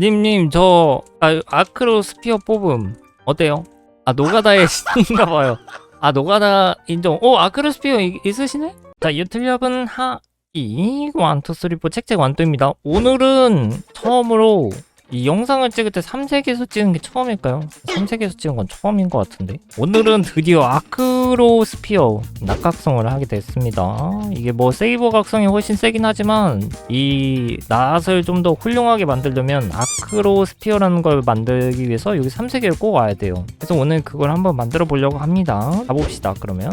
님님 저 아, 아크로 스피어 뽑음 어때요? 아 노가다의 신인가 봐요. 아 노가다 인정. 오 아크로 스피어 이- 있으시네? 자 유틸력은 하이 원투 쓰리 포 책책 완도입니다. 오늘은 처음으로 이 영상을 찍을 때 3색에서 찍은 게 처음일까요? 3색에서 찍은 건 처음인 것 같은데. 오늘은 드디어 아크로 스피어 낙각성을 하게 됐습니다. 이게 뭐 세이버 각성이 훨씬 세긴 하지만 이 낫을 좀 더 훌륭하게 만들려면 아크로 스피어라는 걸 만들기 위해서 여기 3색을 꼭 와야 돼요. 그래서 오늘 그걸 한번 만들어 보려고 합니다. 가봅시다 그러면.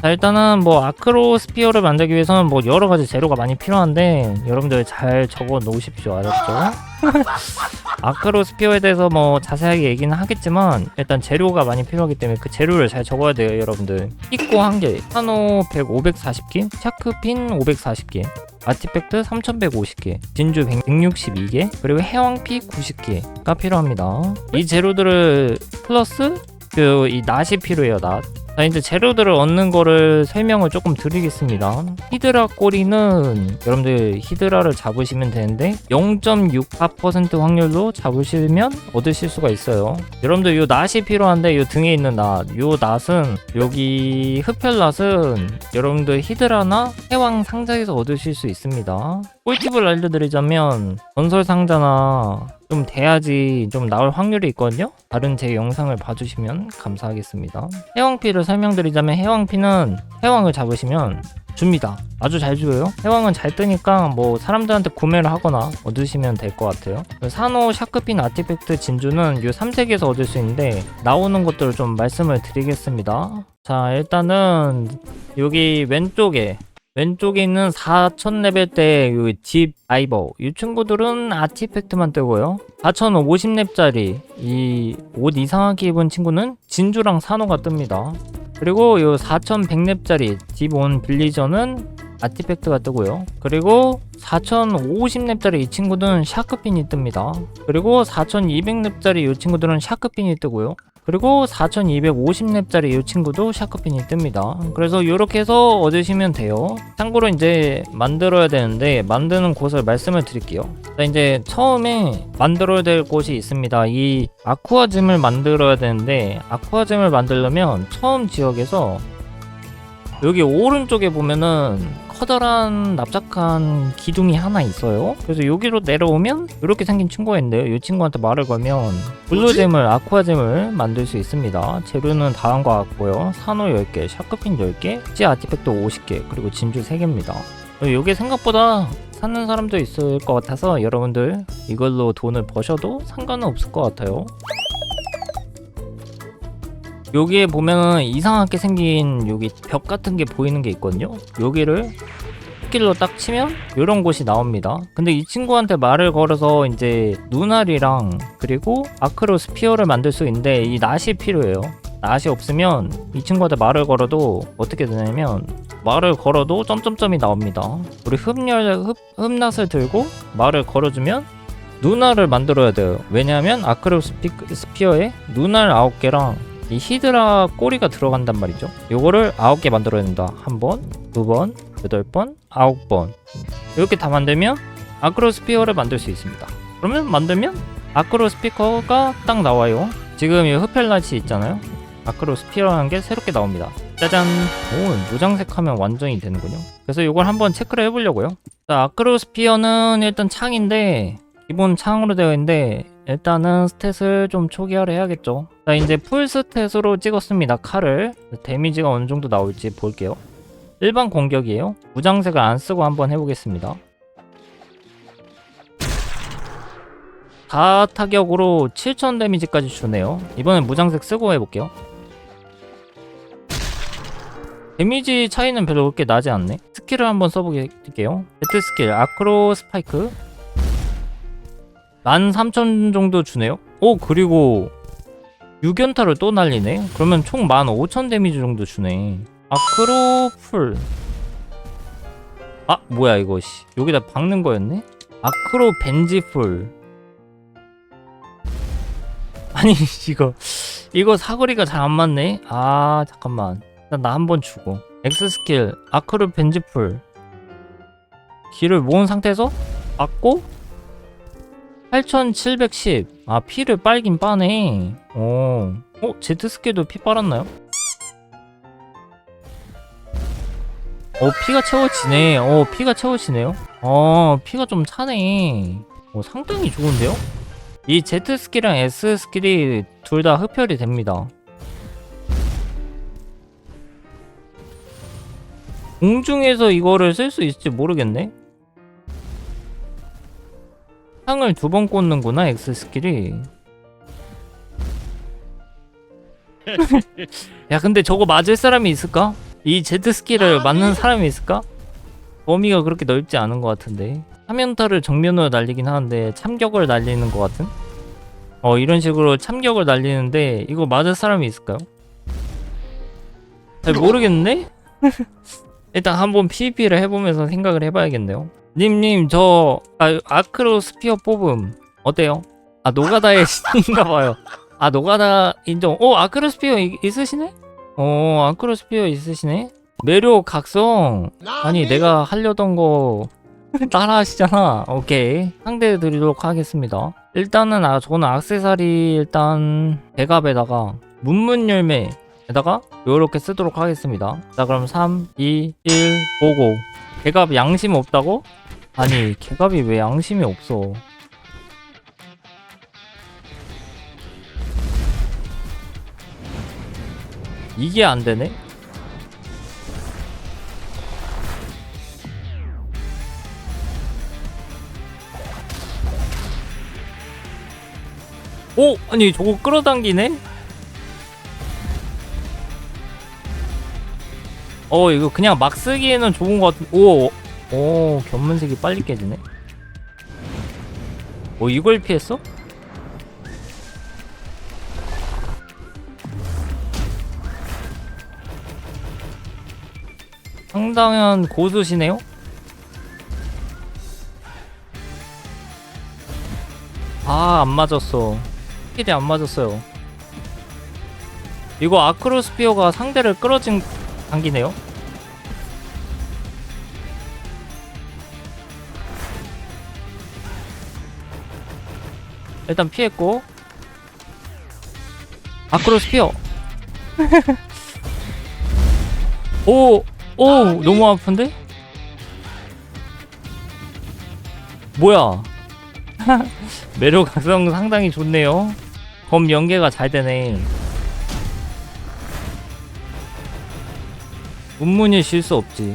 자 일단은 뭐 아크로 스피어를 만들기 위해서는 뭐 여러 가지 재료가 많이 필요한데 여러분들 잘 적어 놓으십시오. 알았죠? 아크로 스피어에 대해서 뭐 자세하게 얘기는 하겠지만 일단 재료가 많이 필요하기 때문에 그 재료를 잘 적어야 돼요 여러분들 피코 1개, 산호 100, 540개, 샤크핀 540개 아티팩트 3150개, 진주 162개, 그리고 해왕피 90개가 필요합니다. 이 재료들을 플러스 그 이 낫이 필요해요, 낫. 자, 이제 재료들을 얻는 거를 설명을 조금 드리겠습니다. 히드라 꼬리는 여러분들 히드라를 잡으시면 되는데 0.64% 확률로 잡으시면 얻으실 수가 있어요. 여러분들 요 낫이 필요한데 요 등에 있는 낫, 요 낫은 여기 흡혈 낫은 여러분들 히드라나 해왕 상자에서 얻으실 수 있습니다. 꿀팁을 알려드리자면 전설 상자나 좀 돼야지 좀 나올 확률이 있거든요. 다른 제 영상을 봐주시면 감사하겠습니다. 해왕피를 설명드리자면 해왕피는 해왕을 잡으시면 줍니다. 아주 잘 줘요. 해왕은 잘 뜨니까 뭐 사람들한테 구매를 하거나 얻으시면 될 것 같아요. 산호 샤크핀 아티팩트 진주는 이 3색에서 얻을 수 있는데 나오는 것들을 좀 말씀을 드리겠습니다. 자 일단은 여기 왼쪽에 왼쪽에 있는 4000레벨 때집 아이버. 이 친구들은 아티팩트만 뜨고요. 4050렙짜리. 이 옷 이상하게 입은 친구는 진주랑 산호가 뜹니다. 그리고 요 4100렙짜리 딥온 빌리저는 아티팩트가 뜨고요. 그리고 4050렙짜리 이 친구는 샤크핀이 뜹니다. 그리고 4200렙짜리 이 친구들은 샤크핀이 뜨고요 그리고 4250렙짜리 이 친구도 샤크핀이 뜹니다. 그래서 이렇게 해서 얻으시면 돼요. 참고로 이제 만들어야 되는데 만드는 곳을 말씀을 드릴게요. 자, 이제 처음에 만들어야 될 곳이 있습니다. 이 아쿠아즘을 만들어야 되는데 아쿠아즘을 만들려면 처음 지역에서 여기 오른쪽에 보면은 커다란 납작한 기둥이 하나 있어요. 그래서 여기로 내려오면 이렇게 생긴 친구가 있는데요. 이 친구한테 말을 걸면 블루잼을 아쿠아잼을 만들 수 있습니다. 재료는 다음과 같고요. 산호 10개, 샤크핀 10개, 찌 아티팩트 50개, 그리고 진주 3개입니다. 이게 생각보다 사는 사람도 있을 것 같아서 여러분들 이걸로 돈을 버셔도 상관은 없을 것 같아요. 여기에 보면은 이상하게 생긴 여기 벽 같은 게 보이는 게 있거든요. 여기를 길로 딱 치면 이런 곳이 나옵니다. 근데 이 친구한테 말을 걸어서 이제 눈알이랑 그리고 아크로 스피어를 만들 수 있는데 이 낫이 필요해요. 낫이 없으면 이 친구한테 말을 걸어도 어떻게 되냐면 말을 걸어도 점점점이 나옵니다. 우리 흡열 흡 흡낫을 들고 말을 걸어주면 눈알을 만들어야 돼요. 왜냐하면 아크로 스피, 스피어에 눈알 9개랑 이 히드라 꼬리가 들어간단 말이죠. 요거를 9개 만들어야 된다. 한 번, 두 번, 여덟 번, 아홉 번. 이렇게 다 만들면 아크로 스피어를 만들 수 있습니다. 그러면 만들면 아크로 스피커가 딱 나와요. 지금 이 흡혈라치 있잖아요. 아크로 스피어라는 게 새롭게 나옵니다. 짜잔! 오, 노장색 하면 완전히 되는군요. 그래서 이걸 한번 체크를 해보려고요. 자, 아크로 스피어는 일단 창인데 기본 창으로 되어 있는데 일단은 스탯을 좀 초기화를 해야겠죠. 자, 이제 풀 스탯으로 찍었습니다. 칼을. 데미지가 어느 정도 나올지 볼게요. 일반 공격이에요. 무장색을 안 쓰고 한번 해보겠습니다. 4 타격으로 7000 데미지까지 주네요. 이번엔 무장색 쓰고 해볼게요. 데미지 차이는 별로 그렇게 나지 않네. 스킬을 한번 써보게요. Z 스킬 아크로 스파이크 13,000 정도 주네요. 오 그리고 6연타를 또 날리네. 그러면 총 15,000 데미지 정도 주네. 아크로 풀. 아 뭐야 이거 씨. 여기다 박는 거였네? 아크로 벤지 풀. 아니 이거 이거 사거리가 잘 안 맞네. 아 잠깐만. 나 한 번 주고. X 스킬 아크로 벤지 풀. 기를 모은 상태에서 맞고 8710. 아, 피를 빨긴 빠네. 어. 어, 제트스키도 피 빨았나요? 어, 피가 채워지네. 어, 피가 채워지네요. 어, 피가 좀 차네. 어, 상당히 좋은데요? 이 Z 스킬이랑 S 스킬이 둘 다 흡혈이 됩니다. 공중에서 이거를 쓸 수 있을지 모르겠네. 창을 두 번 꽂는구나 X 스킬이. 야 근데 저거 맞을 사람이 있을까? 이 Z 스킬을 맞는 사람이 있을까? 범위가 그렇게 넓지 않은 것 같은데 화면타를 정면으로 날리긴 하는데 참격을 날리는 것 같은? 어 이런 식으로 참격을 날리는데 이거 맞을 사람이 있을까요? 잘 모르겠는데? 일단 한번 PVP를 해보면서 생각을 해봐야겠네요 님님 저 아, 아크로 스피어 뽑음. 어때요? 아 노가다의 신인가봐요. 아 노가다 인정. 어 아크로 스피어 이- 있으시네? 어 아크로 스피어 있으시네? 매력 각성. 아니 내가 하려던 거 따라 하시잖아. 오케이. 상대 드리도록 하겠습니다. 일단은 아 저는 악세사리 일단 대갑에다가 문문 열매 에다가 요렇게 쓰도록 하겠습니다 자 그럼 3 2 1 보고 개갑 양심 없다고? 아니 개갑이 왜 양심이 없어 이게 안 되네? 오! 아니 저거 끌어당기네? 어 이거 그냥 막 쓰기에는 좋은 것 같은 오! 오 견문색이 빨리 깨지네 어 이걸 피했어? 상당한 고수시네요? 아, 안 맞았어. 스킬이 안 맞았어요. 이거 아크로스피어가 상대를 끌어진 당기네요? 일단 피했고 아크로 스피어 오! 오! 너무 아픈데? 뭐야 매력 각성 상당히 좋네요. 검 연계가 잘 되네. 문문이 쉴수 없지.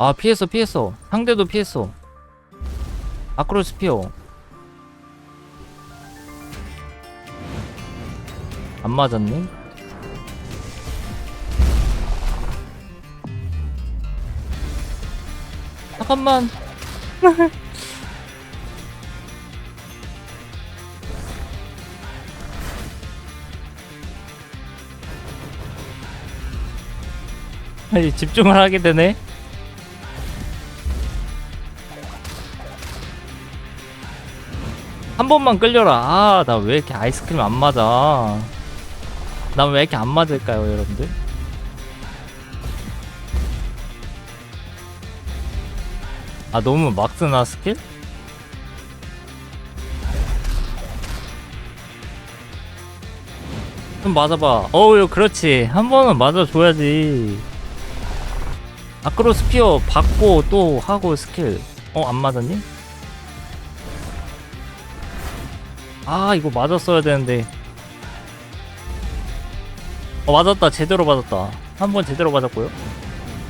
아 피했어 피했어 상대도 피했어 아크로 스피어 안 맞았네. 잠깐만. 아니 집중을 하게 되네. 한 번만 끌려라. 아, 나 왜 이렇게 아이스크림 안 맞아? 난 왜 이렇게 안 맞을까요, 여러분들? 아, 너무 막 쓰나, 스킬? 좀 맞아봐. 어우, 그렇지. 한 번은 맞아줘야지. 아크로 스피어 받고 또 하고 스킬. 어, 안 맞았니? 아, 이거 맞았어야 되는데. 어 맞았다 제대로 맞았다 한 번 제대로 맞았고요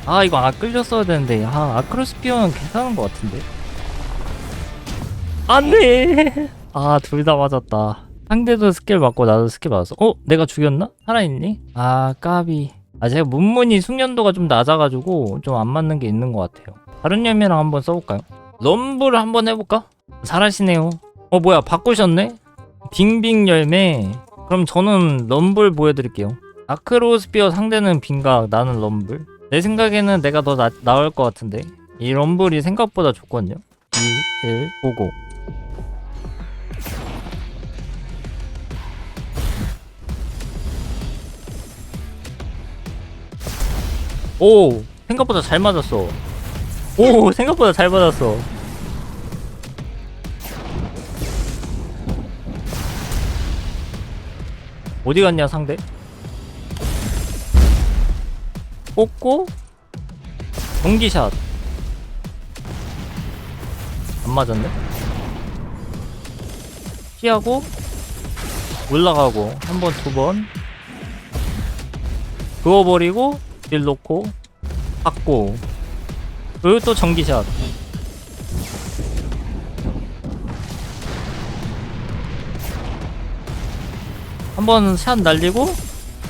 아 이거 아 끌렸어야 되는데 아 아크로스피어는 괜찮은 것 같은데 안돼 아 둘 다 맞았다 상대도 스킬 맞고 나도 스킬 맞았어 어? 내가 죽였나? 살아있니? 아 까비 아 제가 문문이 숙련도가 좀 낮아가지고 좀 안 맞는 게 있는 것 같아요 다른 열매랑 한번 써볼까요? 럼블을 한번 해볼까? 잘하시네요 어 뭐야 바꾸셨네? 빙빙 열매 그럼 저는 럼블 보여드릴게요 아크로스피어 상대는 빙각 나는 럼블 내 생각에는 내가 더 나, 나을 것 같은데 이 럼블이 생각보다 좋거든요 2, 1, 5, 고 오! 생각보다 잘 맞았어 오! 생각보다 잘 맞았어 어디 갔냐 상대? 뽑고 공기샷. 안 맞았네? 피하고 올라가고 한 번 두 번. 그어버리고 딜 놓고 받고. 그리고 또 전기샷. 한 번 샷 날리고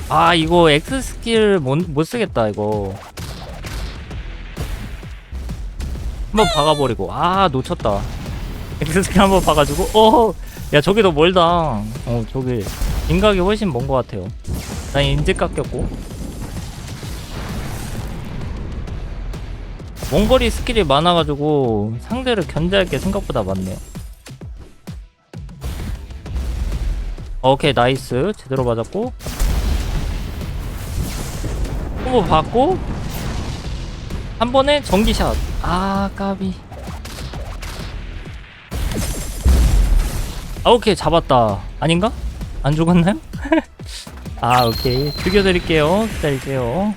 아 이거 X 스킬 못, 못 쓰겠다 이거. 한번 박아버리고. 아 놓쳤다. X 스킬 한번 봐가지고. 어야 저기 더 멀다. 어 저기 인각이 훨씬 먼 것 같아요. 난 인제 깎였고. 원거리 스킬이 많아가지고 상대를 견제할 게 생각보다 많네요. 오케이 나이스. 제대로 맞았고 콤보 받고 한 번에 전기샷 아 까비 아 오케이 잡았다 아닌가? 안 죽었나요? 아 오케이 죽여드릴게요 기다리세요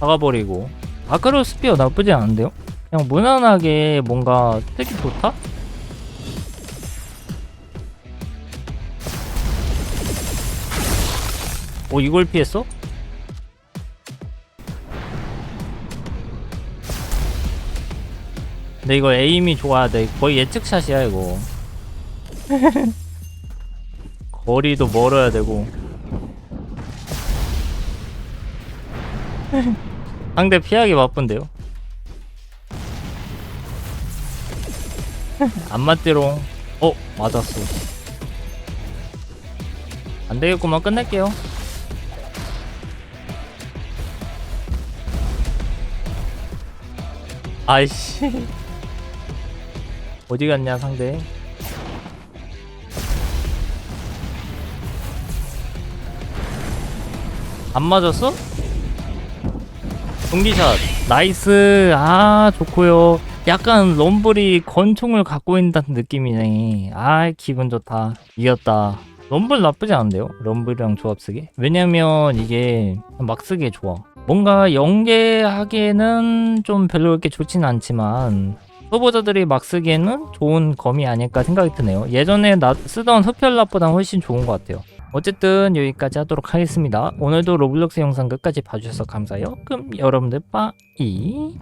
박아버리고 아크로 스피어 나쁘지 않은데요? 그냥 무난하게 뭔가 뜨기 좋다? 오 이걸 피했어? 근데 이거 에임이 좋아야 돼. 거의 예측샷이야 이거. 거리도 멀어야 되고. 상대 피하기 바쁜데요? 안 맞지롱 어 맞았어. 안 되겠구만. 끝낼게요 아이씨. 어디 갔냐 상대? 안 맞았어? 동기샷. 나이스. 아 좋고요. 약간 럼블이 권총을 갖고 있다는 느낌이네. 아 기분 좋다. 이겼다. 럼블 나쁘지 않은데요? 럼블이랑 조합 쓰기? 왜냐면 이게 막 쓰기에 좋아 뭔가 연계하기에는 좀 별로 그렇게 좋진 않지만 초보자들이 막 쓰기에는 좋은 검이 아닐까 생각이 드네요. 예전에 나 쓰던 흡혈랍보다 훨씬 좋은 것 같아요. 어쨌든 여기까지 하도록 하겠습니다. 오늘도 로블록스 영상 끝까지 봐주셔서 감사해요. 그럼 여러분들 빠이